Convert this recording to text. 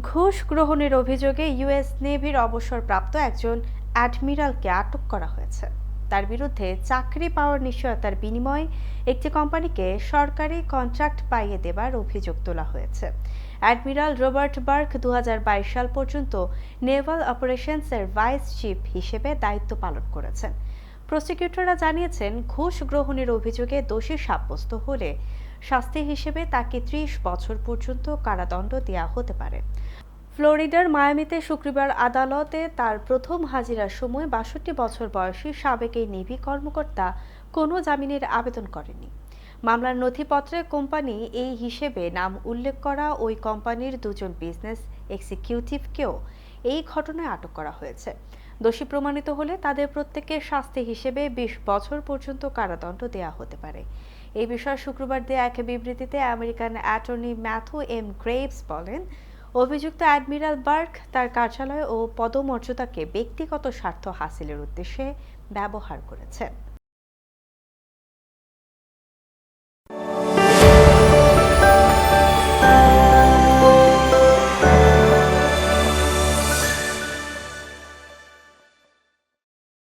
ঘুষ গ্রহণের অভিযোগে ইউএস নেভির অবসরপ্রাপ্ত একজন অ্যাডমিরালকে আটক করা হয়েছে। তার বিরুদ্ধে চাকরি পাওয়ার নিশ্চয়তার বিনিময়ে একটি কোম্পানিকে সরকারি কন্ট্রাক্ট পাইয়ে দেবার অভিযোগ তোলা হয়েছে। অ্যাডমিরাল রবার্ট বার্ক দু হাজার বাইশ সাল পর্যন্ত নেভাল অপারেশনসের ভাইস চিফ হিসেবে দায়িত্ব পালন করেছেন। প্রসিকিউটররা জানিয়েছেন, ঘুষ গ্রহণের অভিযোগে দোষী সাব্যস্ত হলে শাস্তি হিসেবে তাকে ত্রিশ বছর পর্যন্ত কারাদণ্ড দেওয়া হতে পারে। ফ্লোরিডার মায়ামিতে শুক্রবার আদালতে তার প্রথম হাজিরার সময় বাষট্টি বছর বয়সী সাবেক এই নেভি কর্মকর্তা কোনো জামিনের আবেদন করেনি মামলার নথিপত্রে কোম্পানি এই হিসেবে নাম উল্লেখ করা ওই কোম্পানির দুজন বিজনেস এক্সিকিউটিভকেও এই ঘটনায় আটক করা হয়েছে। দোষী প্রমাণিত হলে তাদের প্রত্যেকের শাস্তি হিসেবে বিশ বছর পর্যন্ত কারাদণ্ড দেয়া হতে পারে। এই বিষয়ে শুক্রবার দেয়া এক বিবৃতিতে American attorney Matthew M Graves বলেন, অভিযুক্ত অ্যাডমিরাল বার্ক তার কার্যালয় ও পদমর্যাদাকে ব্যক্তিগত স্বার্থ হাসিলের উদ্দেশ্যে ব্যবহার করেছেন।